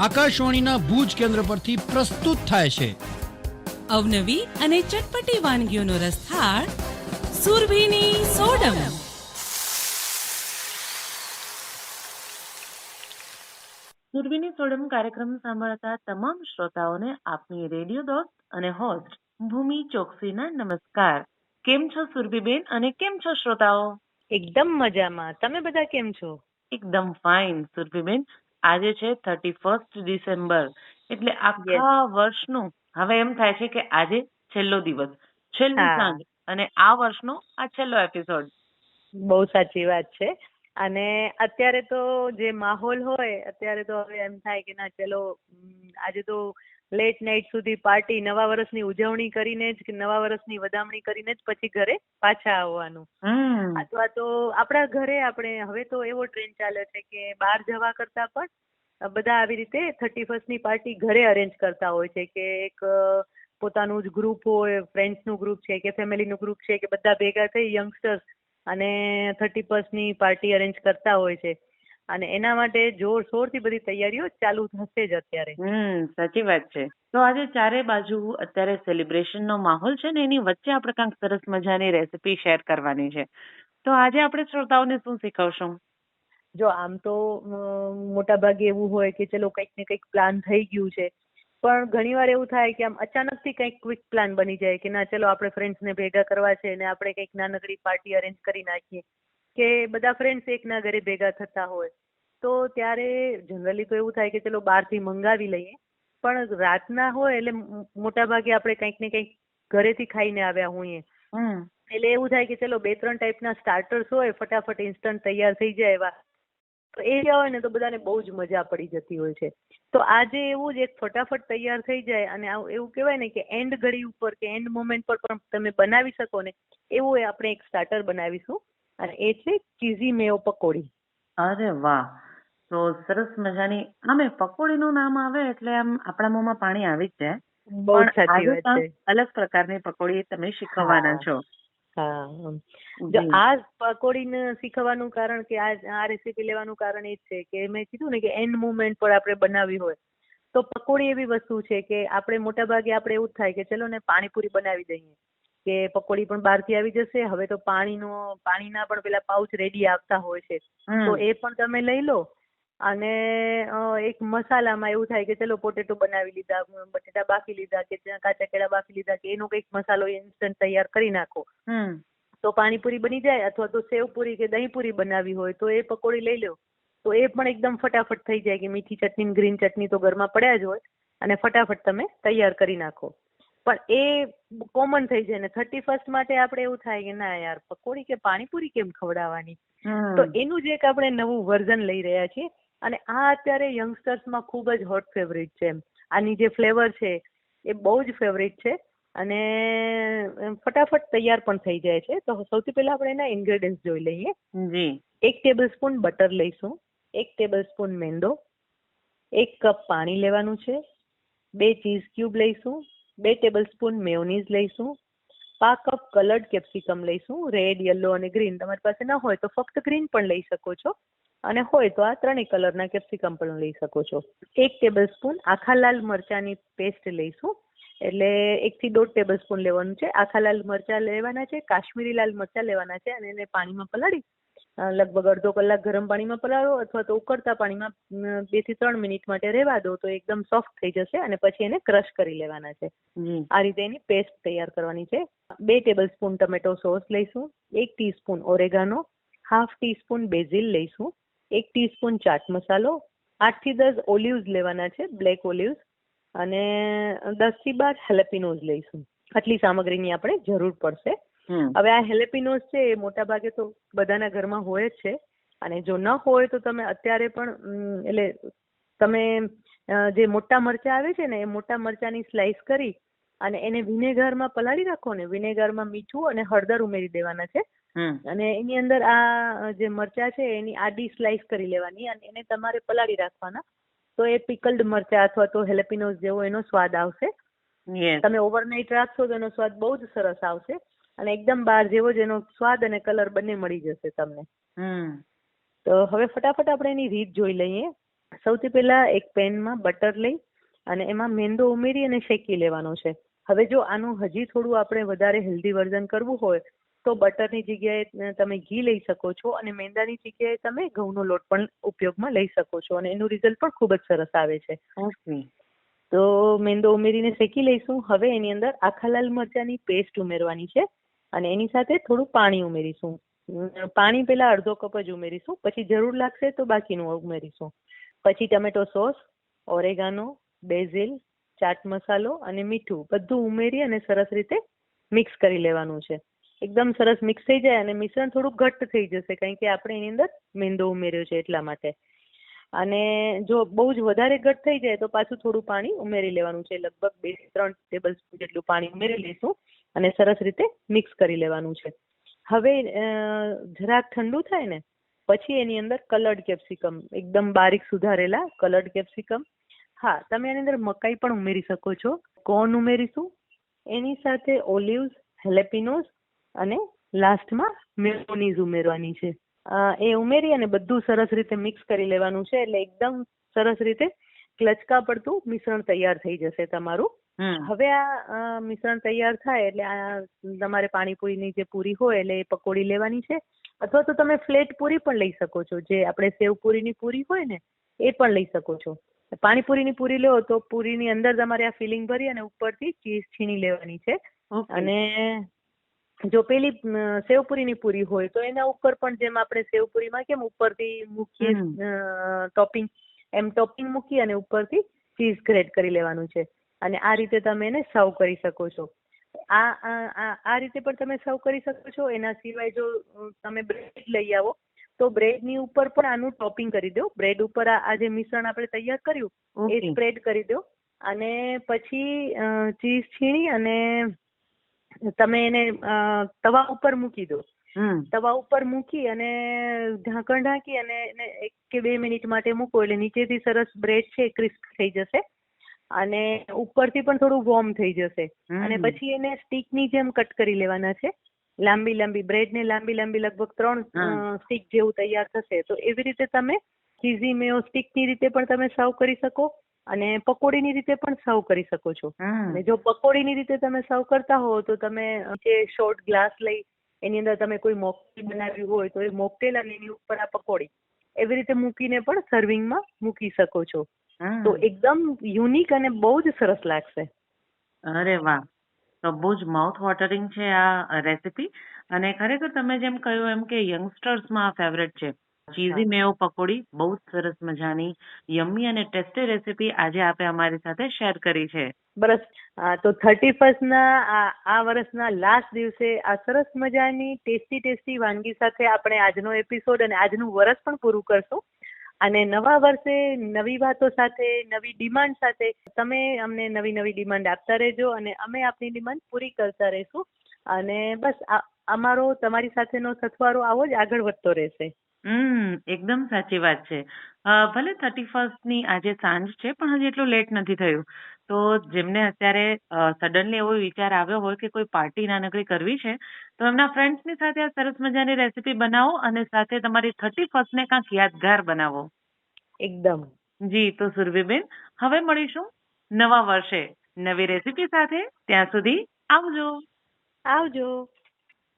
આકાશવાણીના ભુજ કેન્દ્ર પરથી પ્રસ્તુત થાય છે. અવનવી અને ચટપટી વાનગીઓનો રસથાળ સુરભીની સોડમ. સુરભીની સોડમ કાર્યક્રમ સાંભળતા તમામ શ્રોતાઓને આપની રેડિયો દોસ્ત અને હોસ્ટ ભૂમિ ચોકસીના નમસ્કાર. કેમ છો સુરભીબેન અને કેમ છો શ્રોતાઓ? એકદમ મજામાં. તમે બધા કેમ છો? એકદમ ફાઇન. સુરભીબેન આજે છે થર્ટી ફર્સ્ટ ડિસેમ્બર એટલે આખા વર્ષનું હવે એમ થાય છે કે આજે છેલ્લો દિવસ છેલ્લી. સાંજ અને આ વર્ષનો આ છેલ્લો એપિસોડ બહુ સાચી વાત છે. અને અત્યારે તો જે માહોલ હોય અત્યારે તો હવે એમ થાય કે ના ચલો આજે તો લેટ નાઇટ સુધી પાર્ટી નવા વર્ષની ઉજવણી કરીને જ નવા વર્ષની વધામણી કરીને જ પછી ઘરે પાછા આવવાનું. અથવા તો આપણા ઘરે આપણે હવે તો એવો ટ્રેન્ડ ચાલે છે કે બહાર જવા કરતા પણ બધા આવી રીતે થર્ટી ફર્સ્ટની પાર્ટી ઘરે અરેન્જ કરતા હોય છે કે એક પોતાનું જ ગ્રુપ હોય ફ્રેન્ડ્સનું ગ્રુપ છે કે ફેમિલીનું ગ્રુપ છે કે બધા ભેગા થઈ યંગસ્ટર્સ અને થર્ટી ફર્સ્ટની પાર્ટી અરેન્જ કરતા હોય છે. અને એના માટે જોરશોરથી બધી તૈયારીઓ ચાલુ થશે જ અત્યારે. હમ સાચી વાત છે. તો આજે ચારે બાજુ અત્યારે સેલિબ્રેશન નો માહોલ છે ને એની વચ્ચે આપણે કાંઈક સરસ મજાની રેસીપી શેર કરવાની છે. તો આજે આપણે શ્રોતાઓને શું શીખવશું? જો આમ તો મોટા ભાગે એવું હોય કે ચલો કંઈક ને કંઈક પ્લાન થઈ ગયું છે. પણ ઘણીવાર એવું થાય કે આમ અચાનકથી કંઈક ક્વિક પ્લાન બની જાય કે ના ચલો આપણે ફ્રેન્ડ્સને ભેગા કરવા છે ને આપણે કંઈક નાનકડી પાર્ટી અરેન્જ કરી નાખીએ. કે બધા ફ્રેન્ડ્સ એકના ઘરે ભેગા થતા હોય તો ત્યારે જનરલી તો એવું થાય કે ચલો બહારથી મંગાવી લઈએ. પણ રાતના હોય એટલે મોટા ભાગે આપણે કંઈક ને કંઈક ઘરેથી ખાઈને આવ્યા હોઈએ. એટલે એવું થાય કે ચલો બે ત્રણ ટાઈપના સ્ટાર્ટર્સ હોય ફટાફટ ઇન્સ્ટન્ટ તૈયાર થઈ જાય એવા. તો એ હોય ને તો બધાને બહુ જ મજા પડી જતી હોય છે. તો આજે એવું જ એક ફટાફટ તૈયાર થઈ જાય અને એવું કહેવાય ને કે એન્ડ ઘડી ઉપર કે એન્ડ મોમેન્ટ પર પણ તમે બનાવી શકો ને એવું એ આપણે એક સ્ટાર્ટર બનાવીશું. અને એ છે ચીઝી મેયો પકોડી. અરે વાહ! તો સરસ મજાની આમે પકોડીનું નામ આવે એટલે આમ આપણા મોંમાં પાણી આવી જ જાય. બહુ સાચી વાત છે. અલગ પ્રકારની પકોડી તમે શીખવવાના છો. હા જો. આ પકોડીને શીખવાનું કારણ કે આ આ રેસીપી લેવાનું કારણ એ જ છે કે મેં કીધું ને કે એન્ડ મુમેન્ટ પર આપણે બનાવી હોય તો પકોડી એવી વસ્તુ છે કે આપણે મોટા ભાગે આપણે એવું જ થાય કે ચલો ને પાણીપુરી બનાવી દઈએ. કે પકોડી પણ બહારથી આવી જશે. હવે તો પાણીનો પાણીના પણ પેલા પાઉચ રેડી આવતા હોય છે. તો એ પણ તમે લઈ લો. અને એક મસાલામાં એવું થાય કે ચલો પોટેટો બનાવી લીધા બટેટા બાફી લીધા કે કાચા કેળા બાફી લીધા કે એનો કંઈક મસાલો ઇન્સ્ટન્ટ તૈયાર કરી નાખો. તો પાણીપુરી બની જાય અથવા તો સેવપુરી કે દહીંપુરી બનાવી હોય તો એ પકોડી લઈ લો. તો એ પણ એકદમ ફટાફટ થઈ જાય કે મીઠી ચટણી ને ગ્રીન ચટણી તો ઘરમાં પડ્યા જ હોય. અને ફટાફટ તમે તૈયાર કરી નાખો. પણ એ કોમન થઈ જાય ને થર્ટી ફર્સ્ટ માટે આપણે એવું થાય કે ના યાર પકોડી કે પાણીપુરી કેમ ખવડાવવાની? તો એનું જ એક આપણે નવું વર્ઝન લઈ રહ્યા છીએ અને આ અત્યારે યંગસ્ટર્સમાં ખૂબ જ હોટ ફેવરિટ છે આની જે ફ્લેવર છે એ બહુ જ ફેવરિટ છે અને ફટાફટ તૈયાર પણ થઈ જાય છે. તો સૌથી પહેલા આપણે એના ઇન્ગ્રેડિયન્ટ જોઈ લઈએ. જી. એક ટેબલ સ્પૂન બટર લઈશું એક ટેબલ સ્પૂન મેંદો એક કપ પાણી લેવાનું છે બે ચીઝ ક્યુબ લઈશું બે ટેબલ સ્પૂન મેયોનીઝ લઈશું પા કપ કલર્ડ કેપ્સિકમ લઈશું રેડ યલો અને ગ્રીન તમારી પાસે ન હોય તો ફક્ત ગ્રીન પણ લઈ શકો છો. અને હોય તો આ ત્રણેય કલરના કેપ્સિકમ પણ લઈ શકો છો. એક ટેબલ સ્પૂન આખા લાલ મરચાંની પેસ્ટ લઈશું. એટલે એકથી દોઢ ટેબલ સ્પૂન લેવાનું છે. આખા લાલ મરચાં લેવાના છે, કાશ્મીરી લાલ મરચાં લેવાના છે અને એને પાણીમાં પલાળી લગભગ અડધો કલાક ગરમ પાણીમાં પલાળો અથવા તો ઉકળતા પાણીમાં બેથી ત્રણ મિનિટ માટે રહેવા દો તો એકદમ સોફ્ટ થઈ જશે અને પછી એને ક્રશ કરી લેવાના છે. આ રીતે એની પેસ્ટ તૈયાર કરવાની છે. બે ટેબલ સ્પૂન ટમેટો સોસ લઈશું એક teaspoon oregano half teaspoon basil લઈશું એક ટીસ્પૂન ચાટ મસાલો આઠથી દસ ઓલિવ્સ લેવાના છે બ્લેક ઓલિવ્સ અને દસથી બાર હેલેપિનોઝ લઈશું. આટલી સામગ્રીની આપણે જરૂર પડશે. હવે આ હેલેપિનોઝ છે એ મોટા ભાગે તો બધાના ઘરમાં હોય જ છે. અને જો ન હોય તો તમે અત્યારે પણ એટલે તમે જે મોટા મરચાં આવે છે ને એ મોટા મરચાંની સ્લાઇસ કરી અને એને વિનેગરમાં પલાળી રાખો ને વિનેગરમાં મીઠું અને હળદર ઉમેરી દેવાના છે. હમ. અને એની અંદર આ જે મરચાં છે એની આડી સ્લાઇસ કરી લેવાની અને એને તમારે પલાળી રાખવાના. તો એ પિકલ્ડ મરચાં અથવા તો હેલેપિનોઝ જેવો એનો સ્વાદ આવશે. તમે ઓવરનાઇટ રાખશો તો એનો સ્વાદ બહુ જ સરસ આવશે. અને એકદમ બહાર જેવો જ એનો સ્વાદ અને કલર બંને મળી જશે તમને. હમ. તો હવે ફટાફટ આપણે એની રીત જોઈ લઈએ. સૌથી પહેલા એક પેનમાં બટર લઈ અને એમાં મેંદો ઉમેરી અને શેકી લેવાનો છે. હવે જો આનું હજી થોડું આપણે વધારે હેલ્ધી વર્ઝન કરવું હોય તો બટરની જગ્યાએ તમે ઘી લઈ શકો છો અને મેંદાની જગ્યાએ તમે ઘઉંનો લોટ પણ ઉપયોગમાં લઈ શકો છો અને એનું રિઝલ્ટ પણ ખૂબ જ સરસ આવે છે. તો મેંદો ઉમેરીને શેકી લઈશું. હવે એની અંદર આખા લાલ મરચાંની પેસ્ટ ઉમેરવાની છે. અને એની સાથે થોડું પાણી ઉમેરીશું. પાણી પહેલા અડધો કપ જ ઉમેરીશું, પછી જરૂર લાગશે તો બાકીનું ઉમેરીશું. પછી tomato sauce, oregano, basil, chaat મસાલો અને મીઠું બધું ઉમેરી અને સરસ રીતે મિક્સ કરી લેવાનું છે. એકદમ સરસ મિક્સ થઈ જાય અને મિશ્રણ થોડું ઘટ્ટ થઈ જશે, કારણ કે આપણે એની અંદર મેંદો ઉમેર્યો છે એટલા માટે. અને જો બહુ જ વધારે ઘટ થઈ જાય તો પાછું થોડું પાણી ઉમેરી લેવાનું છે. લગભગ બે ત્રણ ટેબલ સ્પૂન જેટલું પાણી ઉમેરી લઈશું. અને સરસ રીતે મિક્સ કરી લેવાનું છે. હવે જરાક ઠંડુ થાય ને, પછી એની અંદર કલર્ડ કેપ્સિકમ એકદમ બારીક સુધારેલા કલર્ડ કેપ્સિકમ હા, તમે એની અંદર મકાઈ પણ ઉમેરી શકો છો. કોર્ન ઉમેરીશું? એની સાથે ઓલિવ્સ હેલેપિનોસ અને લાસ્ટમાં મેયોનીઝ ઉમેરવાની છે. એ ઉમેરી અને બધું સરસ રીતે મિક્સ કરી લેવાનું છે એટલે એકદમ સરસ રીતે ક્લચકા પડતું મિશ્રણ તૈયાર થઈ જશે તમારું. હવે આ મિશ્રણ તૈયાર થાય એટલે આ તમારે પાણીપુરીની જે પૂરી હોય એટલે એ પકોડી લેવાની છે. અથવા તો તમે ફ્લેટ પૂરી પણ લઈ શકો છો. જે આપણે સેવ પૂરીની પૂરી હોય ને એ પણ લઈ શકો છો. પાણીપુરીની પૂરી લો તો પૂરીની અંદર તમારે આ ફિલિંગ ભરી અને ઉપરથી ચીઝ છીણી લેવાની છે. અને જો પેલી સેવપુરીની પૂરી હોય તો એના ઉપર પણ જેમ આપણે સેવપુરીમાં કેમ ઉપરથી મૂકીએ. ટોપિંગ એમ ટોપિંગ મૂકી અને ઉપરથી ચીઝ ગ્રેટ કરી લેવાનું છે. અને આ રીતે તમે એને સર્વ કરી શકો છો. આ આ- રીતે પણ તમે સર્વ કરી શકો છો. એના સિવાય જો તમે બ્રેડ લઈ આવો તો બ્રેડની ઉપર પણ આનું ટોપિંગ કરી દો. બ્રેડ ઉપર આ જે મિશ્રણ આપણે તૈયાર કર્યું એ સ્પ્રેડ કરી દો. અને પછી ચીઝ છીણી અને તમે એને તવા ઉપર મૂકી દો. તવા ઉપર મૂકી અને ઢાંકણ ઢાંકી અને એને એક કે બે મિનિટ માટે મૂકો. એટલે નીચેથી સરસ બ્રેડ છે ક્રિસ્પ થઈ જશે. અને ઉપરથી પણ થોડું વોર્મ થઈ જશે. અને પછી એને સ્ટીકની જેમ કટ કરી લેવાના છે. લાંબી લાંબી બ્રેડને લાંબી લાંબી લગભગ ત્રણ. સ્ટીક જેવું તૈયાર થશે. તો એવી રીતે તમે ચીઝી મેયો સ્ટીકની રીતે પણ તમે સર્વ કરી શકો અને પકોડીની રીતે પણ સર્વ કરી શકો છો. અને જો પકોડીની રીતે તમે સર્વ કરતા હો તો તમે જે શોર્ટ ગ્લાસ લઈ એની અંદર તમે કોઈ મોકટેલ બનાવ્યું હોય તો એ મોકટેલ અને એની ઉપર આ પકોડી એવી રીતે મૂકીને પણ સર્વિંગમાં મૂકી શકો છો. તો એકદમ યુનિક અને બહુ જ સરસ લાગશે. અરે વાહ. તો બહુ જ માઉથ વોટરિંગ છે આ રેસીપી અને ખરેખર તમે જેમ કહ્યું એમ કે યંગસ્ટર્સમાં આ ફેવરેટ છે. ચીઝી મેવ પકોડી બહુ જ સરસ મજાની યમ્મી અને ટેસ્ટી રેસીપી આજે આપે અમારી સાથે શેર કરી છે. બસ તો થર્ટી ફર્સ્ટના આ વર્ષના લાસ્ટ દિવસે આ સરસ મજાની ટેસ્ટી ટેસ્ટી વાનગી સાથે આપણે આજનો એપિસોડ અને આજનું વર્ષ પણ પૂરું કરશું. અને નવા વર્ષે નવી વાતો સાથે, નવી ડિમાન્ડ સાથે તમે અમને નવી નવી ડિમાન્ડ આપતા રહેજો અને અમે આપની ડિમાન્ડ પૂરી કરતા રહીશું. અને બસ આ, અમારો તમારી સાથેનો સથવારો આવો જ આગળ વધતો રહેશે. હમ, એકદમ સાચી વાત છે. ભલે થર્ટી ફર્સ્ટની આજે સાંજ છે, પણ હજી એટલું લેટ નથી થયું. તો જેમને અત્યારે સડનલી એવો વિચાર આવ્યો હોય કે કોઈ પાર્ટી નાનકડી કરવી છે તો એમના ફ્રેન્ડ્સની સાથે આ સરસ મજાની રેસીપી બનાવો અને સાથે તમારી થર્ટી ફર્સ્ટને કાંઈક યાદગાર બનાવો. એકદમ. જી તો સુરભીબેન હવે મળીશું નવા વર્ષે નવી રેસીપી સાથે. ત્યાં સુધી આવજો. આવજો.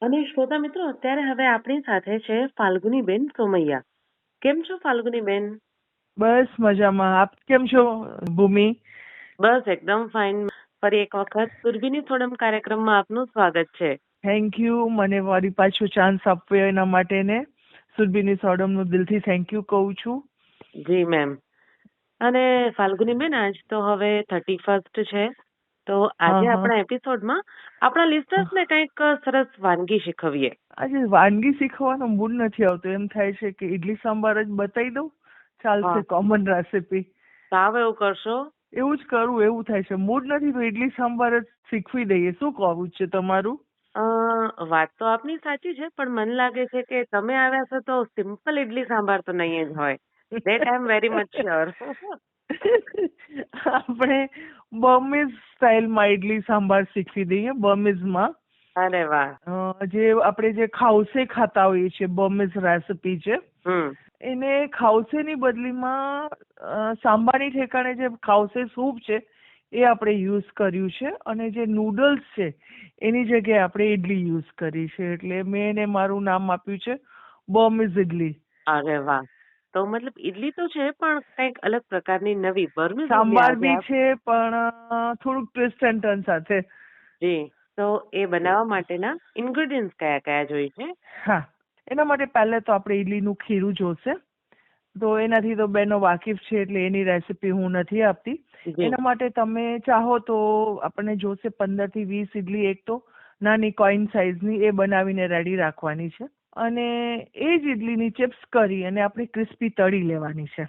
અને શ્રોતા મિત્રો અત્યારે હવે આપણી સાથે છે ફાલ્ગુનીબેન સોમૈયા. કેમ છો ફાલ્ગુનીબેન? બસ મજામાં. આપ કેમ છો ભૂમિ? બસ એકદમ ફાઇન ફરી એક વખત સુરભીની સોડમ કાર્યક્રમમાં આપનું સ્વાગત છે. થેન્ક યુ મને વળી પાછો ચાન્સ આપ્યો એના માટે ને સુરભીની સોડમનું દિલથી થેન્ક યુ કહું છું. જી મેમ અને ફાલ્ગુનીબેન આજ તો હવે થર્ટી ફર્સ્ટ છે. તો આજે. આપણા એપિસોડમાં આપણા લિસ્ટર્સને કંઈક સરસ વાનગી શીખવીએ. આજે વાનગી શીખવાનો મૂડ નથી આવતો. એમ થાય છે કે ઇડલી સાંભાર જ બતાવી દઉં. ચાલશે કોમન રેસીપી સાવ એવું કરશો. એવું જ કરું એવું થાય છે. મૂડ નથી તો ઇડલી સાંભાર જ શીખવી દઈએ. શું કહું છે તમારું? અ, વાત તો આપની સાચી છે પણ મને લાગે છે કે તમે આવ્યા છો તો સિમ્પલ ઇડલી સાંભાર તો નહીં જ હોય. That I am very much sure આપણે બર્મીઝ સ્ટાઇલમાં ઇડલી સાંભાર શીખવી દઈએ બર્મીઝમાં અરે વાહ. જે આપણે જે ખાઉસે ખાતા હોઈએ છીએ બર્મીઝ રેસિપી છે. એને ખાવસેની બદલીમાં સાંભારની ઠેકાણે જે ખાવસે સૂપ છે એ આપણે યુઝ કર્યું છે અને જે નૂડલ્સ છે એની જગ્યાએ આપણે ઇડલી યુઝ કરી છે. એટલે મેં એને મારું નામ આપ્યું છે બોમિઝ ઇડલી અરે વાહ. તો મતલબ ઈડલી તો છે પણ કંઈક અલગ પ્રકારની નવી બર્મી સાંભાર બી છે પણ થોડુંક ટ્વિસ્ટ એન્ડ ટર્ન સાથે. જી. તો એ બનાવવા માટેના ઇન્ગ્રેડિયન્ટ્સ કયા કયા જોઈએ છે? હા. એના માટે પહેલે તો આપણે ઇડલીનું ખીરું જોશે. તો એનાથી તો બેનો વાકેફ છે એટલે એની રેસીપી હું નથી આપતી. એના માટે તમે ચાહો તો આપણને જોશે પંદરથી વીસ ઇડલી એક તો. નાની કોઈન સાઇઝની એ બનાવીને રેડી રાખવાની છે. અને એ જ ઇડલીની ચિપ્સ કરી અને આપણે ક્રિસ્પી તળી લેવાની છે.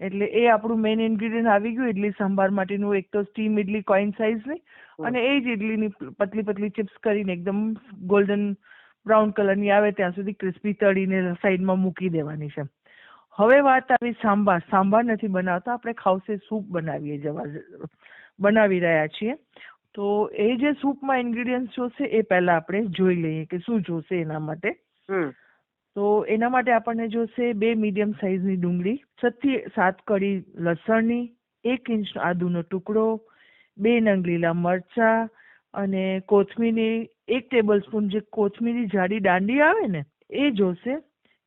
એટલે એ આપણું મેઇન ઇન્ગ્રીડિયન્ટ આવી ગયું ઇડલી સંભાર માટેનું એક તો સ્ટીમ ઇડલી કોઈન સાઇઝની અને એ જ ઇડલીની પતલી પતલી ચિપ્સ કરીને એકદમ ગોલ્ડન બ્રાઉન કલરની આવે ત્યાં સુધી ક્રિસ્પી તળીને સાઈડમાં મૂકી દેવાની છે. હવે વાત આવી સાંભાર સાંભાર નથી બનાવતા આપણે ખાવસે સૂપ બનાવીએ જવા બનાવી રહ્યા છીએ. તો એ જે સૂપમાં ઇન્ગ્રીડિયન્ટ જોશે એ પહેલા આપણે જોઈ લઈએ કે શું જોશે એના માટે. હમ. તો એના માટે આપણને જોશે બે મીડિયમ સાઇઝની ડુંગળી છથી સાત કળી લસણની એક ઇંચ આદુનો ટુકડો બે નંગ લીલા મરચા અને કોથમીરની એક ટેબલ સ્પૂન જે કોથમીરની જાડી દાંડી આવે ને એ જોશે.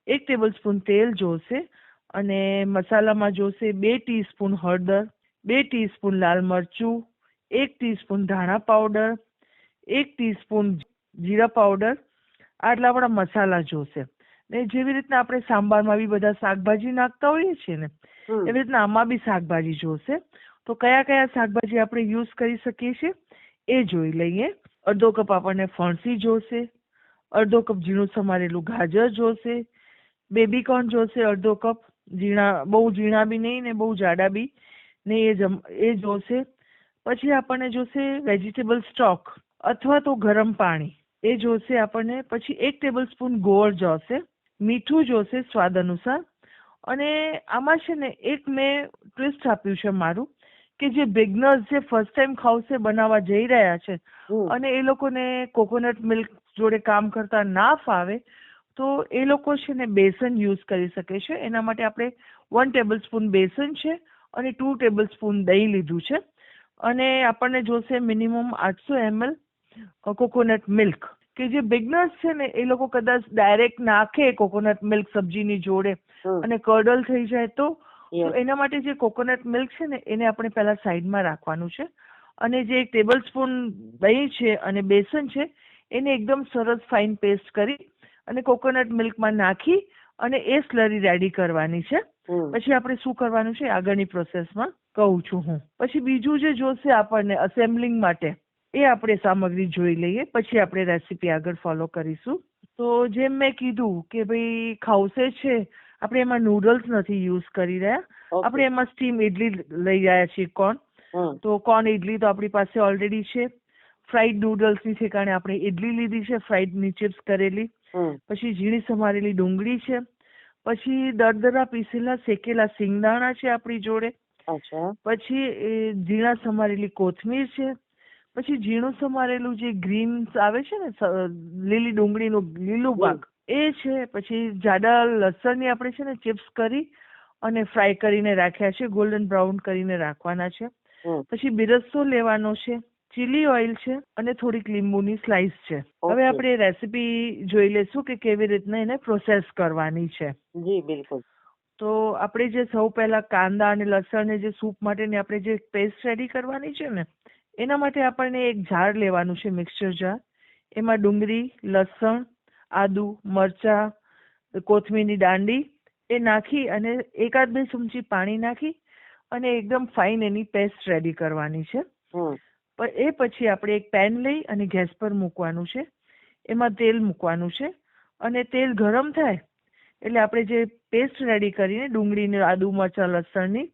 એક ટેબલ સ્પૂન તેલ જોશે અને મસાલામાં જોશે બે ટીસ્પૂન હળદર બે ટીસ્પૂન લાલ મરચું એક ટીસ્પૂન ધાણા પાવડર એક ટીસ્પૂન જીરા પાવડર આટલા આપણા મસાલા જોશે. ને જેવી રીતના આપણે સાંભારમાં બી બધા શાકભાજી નાખતા હોઈએ છીએ ને એવી રીતના આમાં બી શાકભાજી જોશે. તો કયા કયા શાકભાજી આપણે યુઝ કરી શકીએ છીએ? એ જોઈ લઈએ. અડધો કપ આપણને ફણસી જોશે. અડધો કપ ઝીણું સમારેલું ગાજર જોશે. બેબીકોર્ન જોશે અડધો કપ. ઝીણા, બહુ ઝીણા બી નહીં ને બહુ જાડા બી ને એ જમ, એ જોશે. પછી આપણને જોશે વેજીટેબલ સ્ટોક અથવા તો ગરમ પાણી. એ જોશે આપણને. પછી એક ટેબલ સ્પૂન ગોળ જોશે. મીઠું જોશે સ્વાદ અનુસાર. અને આમાં છે ને, એક મેં ટ્વિસ્ટ આપ્યું છે મારું. કે જે બિગનર્સ જે ફર્સ્ટ ટાઈમ ખાઉસે બનાવવા જઈ રહ્યા છે અને એ લોકોને કોકોનટ મિલ્ક જોડે કામ કરતા ના ફાવે તો એ લોકો છે ને બેસન યુઝ કરી શકે છે. એના માટે આપણે વન ટેબલ સ્પૂન બેસન છે અને ટુ ટેબલ સ્પૂન દહીં લીધું છે. અને આપણને જોશે મિનિમમ આઠસો એમએલ કોકોનટ મિલ્ક કે જે બિગનર્સ છે ને એ લોકો કદાચ ડાયરેક્ટ નાખે કોકોનટ મિલ્ક સબ્જીની જોડે અને કર્ડલ થઈ જાય તો તો એના માટે જે કોકોનટ મિલ્ક છે ને એને આપણે પહેલા સાઈડમાં રાખવાનું છે. અને જે એક ટેબલ સ્પૂન દહીં છે અને બેસન છે એને એકદમ સરસ ફાઇન પેસ્ટ કરી અને કોકોનટ મિલ્કમાં નાખી અને એ સ્લરી રેડી કરવાની છે. પછી આપણે શું કરવાનું છે આગળની પ્રોસેસમાં કહું છું હું. પછી બીજું જે જોશે આપણને અસેમ્બલિંગ માટે એ આપણે સામગ્રી જોઈ લઈએ. પછી આપણે રેસીપી આગળ ફોલો કરીશું. તો જેમ મેં કીધું કે ભાઈ ખાવસે છે આપણે એમાં નૂડલ્સ નથી યુઝ કરી રહ્યા. આપણે એમાં સ્ટીમ ઇડલી લઈ રહ્યા છીએ કોર્ન તો કોર્ન ઇડલી તો આપણી પાસે ઓલરેડી છે. ફ્રાઈડ નૂડલ્સની ઠેકાણે આપણે ઇડલી લીધી છે ફ્રાઈડની ચિપ્સ કરેલી. પછી ઝીણી સમારેલી ડુંગળી છે. પછી દરદરા પીસેલા શેકેલા સિંગદાણા છે આપણી જોડે. પછી ઝીણા સમારેલી કોથમીર છે. પછી ઝીણું સમારેલું જે ગ્રીન્સ આવે છે ને લીલી ડુંગળીનું લીલું ભાગ એ છે પછી જાડા લસણની આપણે છે ને ચિપ્સ કરી અને ફ્રાય કરીને રાખ્યા છે ગોલ્ડન બ્રાઉન કરીને રાખવાના છે. પછી બિરસ્તો લેવાનો છે ચીલી ઓઇલ છે અને થોડીક લીંબુની સ્લાઇસ છે. હવે આપણે રેસીપી જોઈ લેશું કે કેવી રીતના એને પ્રોસેસ કરવાની છે. જી બિલકુલ. તો આપણે જે સૌ પહેલા કાંદા અને લસણને જે સૂપ માટેની આપણે જે પેસ્ટ રેડી કરવાની છે ને એના માટે આપણને એક જાર લેવાનું છે મિક્સચર જાર. એમાં ડુંગળી લસણ આદુ મરચા કોથમીરની દાંડી એ નાખી અને એકાદ બે ચમચી પાણી નાખી અને એકદમ ફાઇન એની પેસ્ટ રેડી કરવાની છે. પણ એ પછી આપણે એક પેન લઈ અને ગેસ પર મૂકવાનું છે. એમાં તેલ મૂકવાનું છે અને તેલ ગરમ થાય એટલે આપણે જે પેસ્ટ રેડી કરીને ડુંગળીને આદુ મરચાં લસણની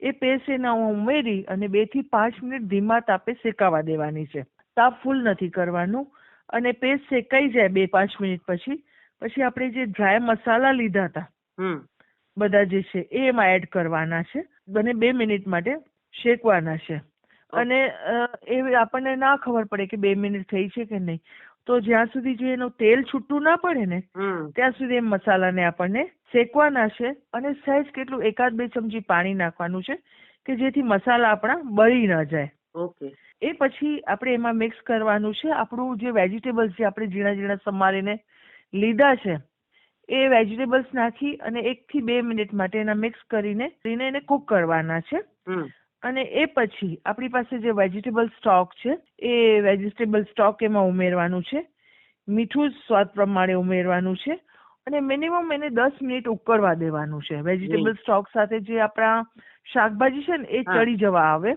એ પેસ્ટ એના ઉમેરી અને બેથી પાંચ મિનિટ ધીમા તાપે શેકાવા દેવાની છે. તાપ ફૂલ નથી કરવાનું. અને પેસ્ટ શેકાઈ જાય બે પાંચ મિનિટ પછી. પછી આપણે જે ડ્રાય મસાલા લીધા હતા બધા જે છે એ એમાં એડ કરવાના છે અને બે મિનિટ માટે શેકવાના છે. અને એ આપણને ના ખબર પડે કે બે મિનિટ થઈ છે કે નહીં. તો જ્યાં સુધી જો એનું તેલ છૂટું ના પડે ને ત્યાં સુધી એ મસાલાને આપણને શેકવાના છે અને સહેજ કેટલું એકાદ બે ચમચી પાણી નાખવાનું છે કે જેથી મસાલા આપણા બળી ન જાય. ઓકે. એ પછી આપણે એમાં મિક્સ કરવાનું છે. આપણું જે વેજીટેબલ્સ જે આપણે ઝીણા ઝીણા સમારીને લીધા છે એ વેજીટેબલ્સ નાખી અને એક થી બે મિનિટ માટે એના મિક્સ કરીને કરીને એને કુક કરવાના છે. અને એ પછી આપણી પાસે જે વેજીટેબલ સ્ટોક છે એ વેજીટેબલ સ્ટોક એમાં ઉમેરવાનું છે. મીઠું સ્વાદ પ્રમાણે ઉમેરવાનું છે અને મિનિમમ એને દસ મિનિટ ઉકળવા દેવાનું છે. વેજીટેબલ સ્ટોક સાથે જે આપણા શાકભાજી છે ને એ ચડી જવા આવે.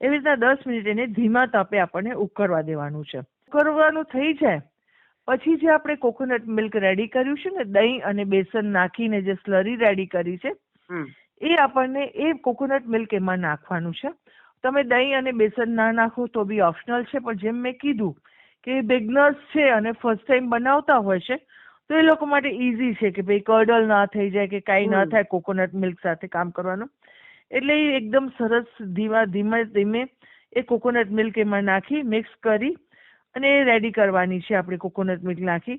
એવી રીતના દસ મિનિટ એને ધીમા તાપે આપણને ઉકળવા દેવાનું છે. ઉકળવાનું થઈ જાય પછી જે આપણે કોકોનટ મિલ્ક રેડી કર્યું છે ને દહીં અને બેસન નાખીને જે સ્લરી રેડી કરી છે એ આપણને એ કોકોનટ મિલ્ક એમાં નાખવાનું છે. તમે દહીં અને બેસન ના નાખો તો બી ઓપ્શનલ છે પણ જેમ મેં કીધું કે બિગનર્સ છે અને ફર્સ્ટ ટાઈમ બનાવતા હોય છે તો એ લોકો માટે ઇઝી છે કે ભાઈ કર્ડલ ના થઈ જાય કે કાંઈ ના થાય કોકોનટ મિલ્ક સાથે કામ કરવાનું. એટલે એ એકદમ સરસ ધીમા ધીમે ધીમે એ કોકોનટ મિલ્ક એમાં નાખી મિક્સ કરી અને એ રેડી કરવાની છે આપણે કોકોનટ મિલ્ક નાખી.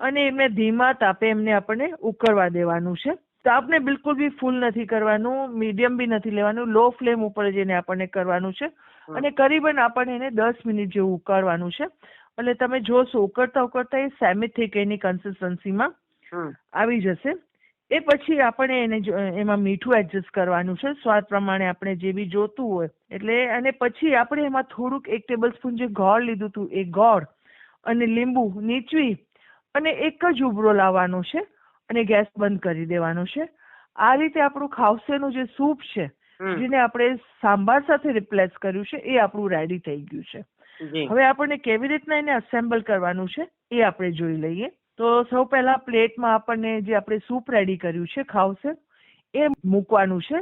અને એમને ધીમા તાપે એમને આપણને ઉકળવા દેવાનું છે. તાપને બિલકુલ બી ફૂલ નથી કરવાનું મીડિયમ બી નથી લેવાનું લો ફ્લેમ ઉપર જ એને આપણને કરવાનું છે. અને કરીબન આપણને એને દસ મિનિટ જેવું ઉકાળવાનું છે. એટલે તમે જોશો ઉકળતા ઉકળતા એ સેમી થીક એની કન્સિસ્ટન્સીમાં આવી જશે. એ પછી આપણે એને એમાં મીઠું એડજસ્ટ કરવાનું છે. સ્વાદ પ્રમાણે આપણે જે બી જોતું હોય. એટલે અને પછી આપણે એમાં થોડુંક એક ટેબલ સ્પૂન જે ગોળ લીધું હતું એ ગોળ અને લીંબુ નીચવી અને એક જ ઉભરો લાવવાનો છે અને ગેસ બંધ કરી દેવાનો છે. આ રીતે આપણું ખાવસેનું જે સૂપ છે જેને આપણે સાંભાર સાથે રિપ્લેસ કર્યું છે એ આપણું રેડી થઈ ગયું છે. હવે આપણને કેવી રીતના એને અસેમ્બલ કરવાનું છે એ આપણે જોઈ લઈએ. તો સૌ પહેલા પ્લેટમાં આપણને જે આપણે સૂપ રેડી કર્યું છે ખાવશે એ મૂકવાનું છે.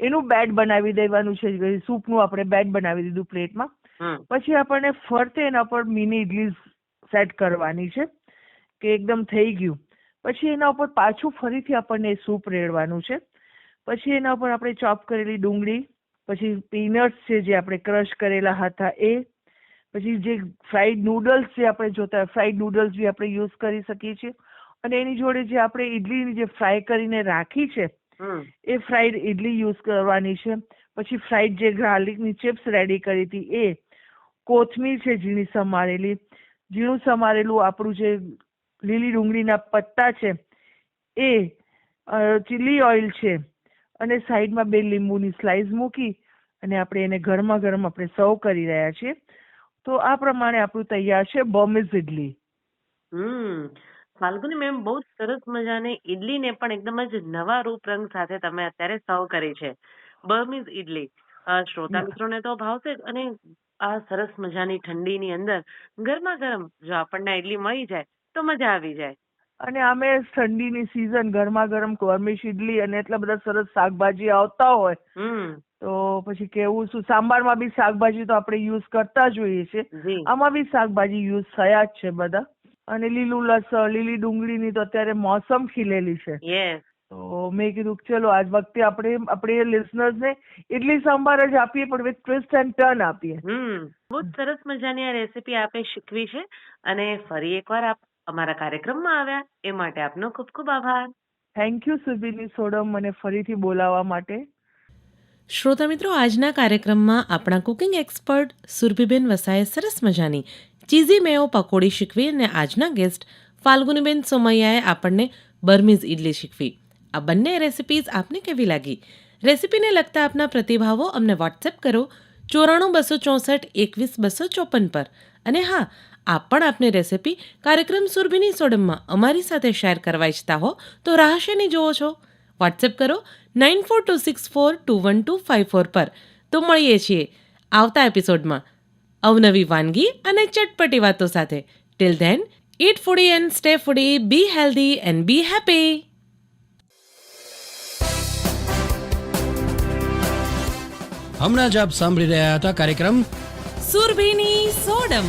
એનું બેડ બનાવી દેવાનું છે સૂપનું આપણે બેડ બનાવી દીધું પ્લેટમાં. પછી આપણને ફરતે એના પર મિની ઇડલી સેટ કરવાની છે કે એકદમ થઈ ગયું. પછી એના ઉપર પાછું ફરીથી આપણને સૂપ રેડવાનું છે. પછી એના ઉપર આપણે ચોપ કરેલી ડુંગળી પછી પીનટ્સ છે જે આપણે ક્રશ કરેલા હતા એ પછી જે ફ્રાઈડ નૂડલ્સ જે આપણે જોતા ફ્રાઈડ નૂડલ્સ બી આપણે યુઝ કરી શકીએ છીએ. અને એની જોડે જે આપણે ઈડલીની જે ફ્રાય કરીને રાખી છે એ ફ્રાઈડ ઈડલી યુઝ કરવાની છે. પછી ફ્રાઈડ જે ગાર્લિકની ચિપ્સ રેડી કરી હતી એ કોથમીર છે ઝીણી સમારેલી. ઝીણું સમારેલું આપણું જે લીલી ડુંગળીના પત્તા છે એ ચીલી ઓઇલ છે. અને સાઈડમાં બે લીંબુની સ્લાઇસ મૂકી અને આપણે એને ગરમા ગરમ આપણે સર્વ કરી રહ્યા છીએ. તો આ પ્રમાણે આપણું તૈયાર છે બોમ્બેઝ ઇડલી. હમ ફાલ્ગુની મેમ બહુ સરસ મજાની ઇડલીને પણ એકદમ જ નવા રૂપ રંગ સાથે તમે અત્યારે સર્વ કરી છે. બર્મીઝ ઈડલી અ, શ્રોતા મિત્રોને તો ભાવશે અને આ સરસ મજાની ઠંડીની અંદર ગરમા ગરમ જો આપણને ઇડલી મળી જાય તો મજા આવી જાય. અને અમે ઠંડીની સિઝન ગરમા ગરમ ગરમી ઇડલી અને એટલા બધા સરસ શાકભાજી આવતા હોય તો પછી કેવું શું? સાંભારમાં બી શાકભાજી તો આપણે યુઝ કરતા જ હોઈએ છીએ. આમાં બી શાકભાજી યુઝ થયા જ છે બધા. અને લીલું લસણ લીલી ડુંગળીની તો અત્યારે મોસમ ખીલેલી છે. તો મેં કીધું ચલો આજ વખતે આપણે આપણે લિસનર્સને ઇડલી સંભાર જ આપીએ પણ વિથ ટ્વિસ્ટ એન્ડ ટર્ન આપીએ. હમ. બહુ સરસ મજાની આ રેસીપી આપે શીખવી છે. અને ફરી એકવાર આપ અમારા કાર્યક્રમમાં આવ્યા. એ માટે આપનો ખૂબ ખૂબ આભાર. થેન્ક યુ સુબીની સોડમ મને ફરીથી બોલાવવા માટે. શ્રોતા મિત્રો આજના કાર્યક્રમમાં આપણા કુકિંગ એક્સપર્ટ સુરભીબેન વસાએ સરસ મજાની ચીઝી મેયો પકોડી શીખવી અને આજના ગેસ્ટ ફાલ્ગુનીબેન સોમૈયાએ આપણને બર્મીઝ ઇડલી શીખવી. આ બંને રેસિપીઝ આપને કેવી લાગી? રેસિપીને લગતા આપના પ્રતિભાવો અમને વોટ્સએપ કરો ચોરાણું બસો ચોસઠ એકવીસ બસો ચોપન પર. અને હા આપ પણ આપની રેસિપી કાર્યક્રમ સુરભીની સોડમમાં અમારી સાથે શેર કરવા ઈચ્છતા હો તો રાહશેની જુઓ છો. વોટ્સએપ કરો nine four two six four two one two five four પર. તો મળીએ છીએ આવતા એપિસોડમાં. અવનવી વાનગી અને ચટપટી વાતો સાથે. Till then eat foodie and stay foodie be healthy and be happy હમણાં જ આપ સાંભળી રહ્યા હતા કાર્યક્રમ સુરભીની સોડમ.